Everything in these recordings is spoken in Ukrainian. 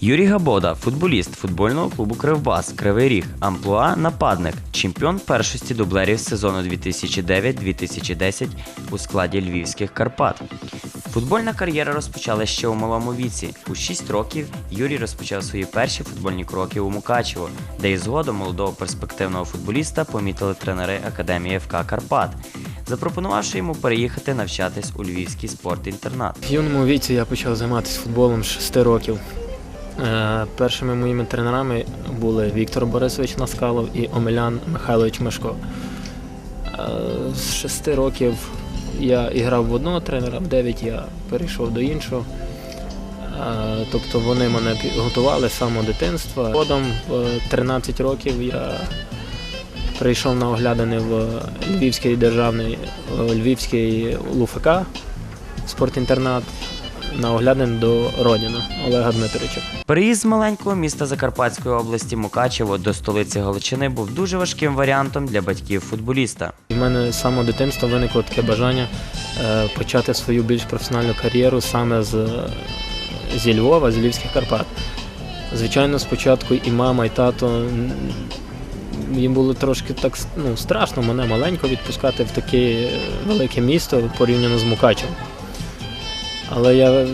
Юрій Габода, футболіст футбольного клубу Кривбас, Кривий Ріг, амплуа нападник, чемпіон першості дублерів сезону 2009-2010 у складі Львівських Карпат. Футбольна кар'єра розпочала ще у малому віці. У 6 років Юрій розпочав свої перші футбольні кроки у Мукачево, де і згодом молодого перспективного футболіста помітили тренери Академії ФК Карпат, запропонувавши йому переїхати навчатись у Львівський спортінтернат. В юному віці я почав займатися футболом з 6 років. Е, Першими моїми тренерами були Віктор Борисович Наскалов і Омелян Михайлович Мешко. Е, З 6 років я іграв в одного тренера, в 9 я перейшов до іншого. Е, Тобто вони мене готували з самого дитинства. Згодом в 13 років я прийшов на оглядини в Львівський державний Львівський ЛУФК спортінтернат на оглядин до Родіна Олега Дмитровича. Переїзд з маленького міста Закарпатської області Мукачево до столиці Галичини був дуже важким варіантом для батьків футболіста. У мене з самого дитинства виникло таке бажання е, почати свою більш професіональну кар'єру саме з, зі Львова, з Львівських Карпат. Звичайно, спочатку і мама, і тато їм було трошки так ну, страшно мене маленько відпускати в таке е, велике місто порівняно з Мукачем. Але я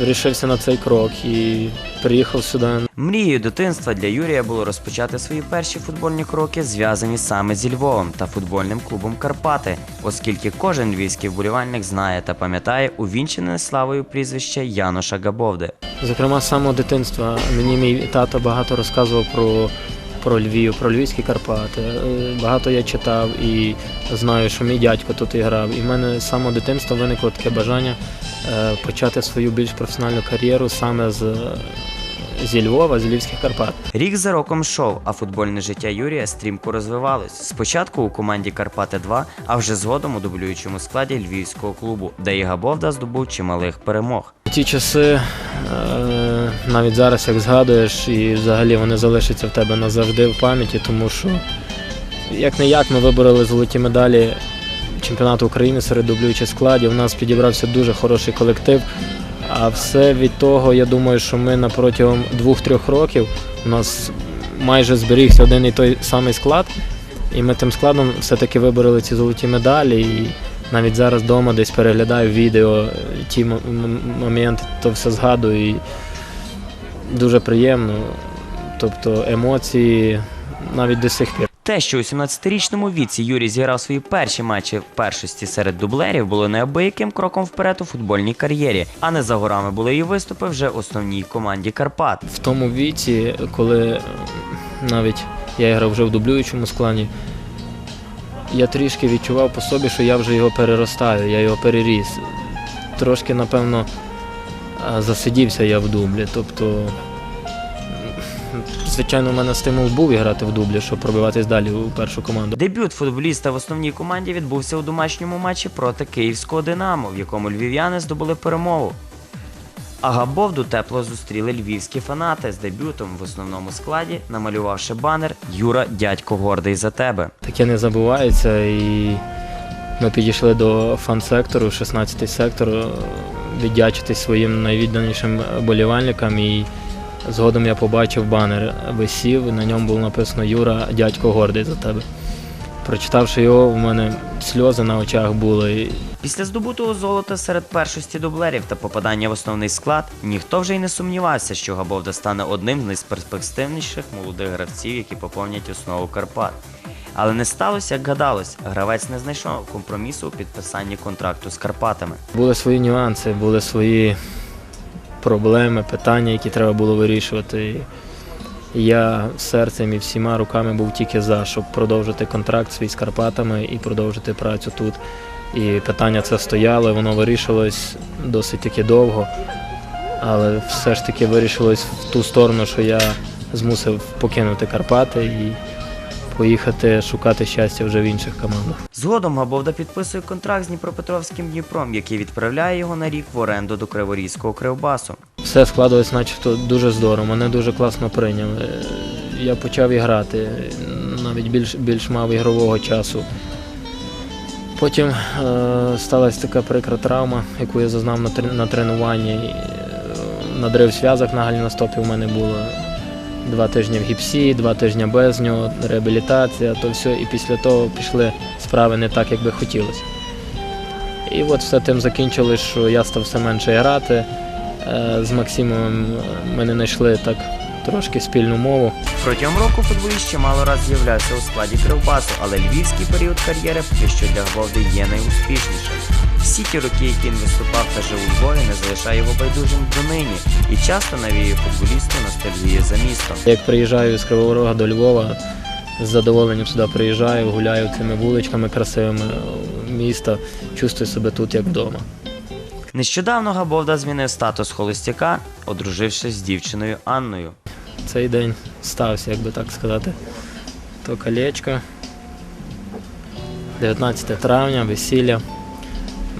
вирішився на цей крок і приїхав сюди Мрією дитинства для Юрія було розпочати свої перші футбольні кроки, зв'язані саме зі Львовом та футбольним клубом Карпати, оскільки кожен львівський вболівальник знає та пам'ятає увінчене славою прізвище Яноша Габовди. Зокрема, з самого дитинства мені мій тато багато розказував про, про Львів, про Львівські Карпати. Е, Багато я читав і знаю, що мій дядько тут і грав. І в мене з самого дитинства виникло таке бажання почати свою більш професіональну кар'єру саме з, зі Львова, з Львівських Карпат. Рік за роком йшов, а футбольне життя Юрія стрімко розвивалось. Спочатку у команді Карпати 2, а вже згодом у дублюючому складі львівського клубу, де і Габовда здобув чималих перемог. Ті часи, е, навіть зараз, як згадуєш, і взагалі вони залишаться в тебе назавжди в пам'яті, тому що як не як ми вибороли золоті медалі чемпіонату України серед дублюючих складів. У нас підібрався дуже хороший колектив. А все від того, я думаю, що ми на протягом двох-трьох років у нас майже зберігся один і той самий склад. І ми тим складом все-таки вибороли ці золоті медалі. І навіть зараз вдома десь переглядаю відео, ті моменти, то все згадую. І дуже приємно. Тобто емоції навіть до сих пір. Те, що у 17-річному віці Юрій зіграв свої перші матчі в першості серед дублерів, було неабияким кроком вперед у футбольній кар'єрі, а не за горами були і виступи вже основній команді Карпат. В тому віці, коли навіть я грав вже в дублюючому складі, я трішки відчував по собі, що я вже його переростаю, я його переріс. Трошки, напевно, засидівся я в дублі. Тобто, звичайно, у мене стимул був грати в дублі, щоб пробиватись далі у першу команду. Дебют футболіста в основній команді відбувся у домашньому матчі проти київського Динамо, в якому львів'яни здобули перемогу. А Габовду тепло зустріли львівські фанати з дебютом в основному складі, намалювавши банер Юра, дядько гордий за тебе. Таке не забувається. І ми підійшли до фан-сектору, 16-й сектор, е, віддячитись своїм найвідданішим болівальникам. І згодом я побачив банер, висів, на ньому було написано Юра, дядько гордий за тебе. Прочитавши його, в мене сльози на очах були. Після здобутого золота серед першості дублерів та попадання в основний склад, ніхто вже й не сумнівався, що Габовда стане одним з найперспективніших молодих гравців, які поповнять основу Карпат. Але не сталося, як гадалось, гравець не знайшов компромісу у підписанні контракту з Карпатами. Були свої нюанси, були свої проблеми, питання, які треба було вирішувати. І я серцем і всіма руками був тільки за, щоб продовжити контракт свій з Карпатами і продовжити працю тут. І питання це стояло, воно вирішилось досить таки довго. Але все ж таки вирішилось в ту сторону, що я змусив покинути Карпати і поїхати шукати щастя вже в інших командах. Згодом Габовда підписує контракт з Дніпропетровським Дніпром, який відправляє його на рік в оренду до Криворізького Кривбасу. Все складалось начебто дуже здорово, мене дуже класно прийняли. Я почав і грати, навіть більш, більш мав ігрового часу. Потім е, сталася така прикра травма, яку я зазнав на, на тренуванні. Е, надрив зв'язок на галіностопі у мене було. Два тижні в гіпсі, два тижні без нього, реабілітація, то все. І після того пішли справи не так, як би хотілося. І от все тим закінчилось, що я став все менше грати. Е, З Максимом ми не знайшли так трошки спільну мову. Протягом року футболіст чимало раз з'являвся у складі Кривбасу, але львівський період кар'єри поки що для Гвалди є найуспішнішим. Всі ті роки, які він виступав та жив у Львові, не залишає його байдужим донині і часто навіює футболісту ностальгію за містом. Як приїжджаю з Кривого Рога до Львова, з задоволенням сюди приїжджаю, гуляю цими вуличками красивими міста, чувствую себе тут як вдома. Нещодавно Габовда змінив статус холостяка, одружившись з дівчиною Анною. Цей день стався, як би так сказати. То колечко. 19 травня, весілля.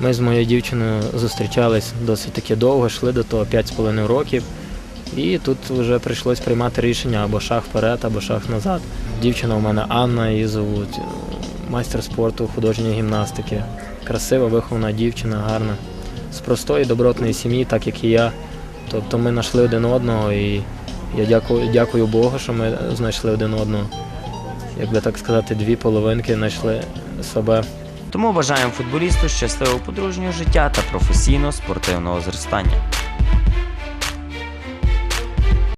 Ми з моєю дівчиною зустрічались досить таки довго, йшли до того 5,5 років. І тут вже прийшлось приймати рішення або шаг вперед, або шаг назад. Дівчина у мене Анна, її зовуть, е, майстер спорту, художньої гімнастики. Красива, вихована дівчина, гарна. З простої добротної сім'ї, так як і я. Тобто ми знайшли один одного і я дякую, дякую Богу, що ми знайшли один одного. Як би так сказати, дві половинки знайшли себе. Тому бажаємо футболісту щасливого подружнього життя та професійного спортивного зростання.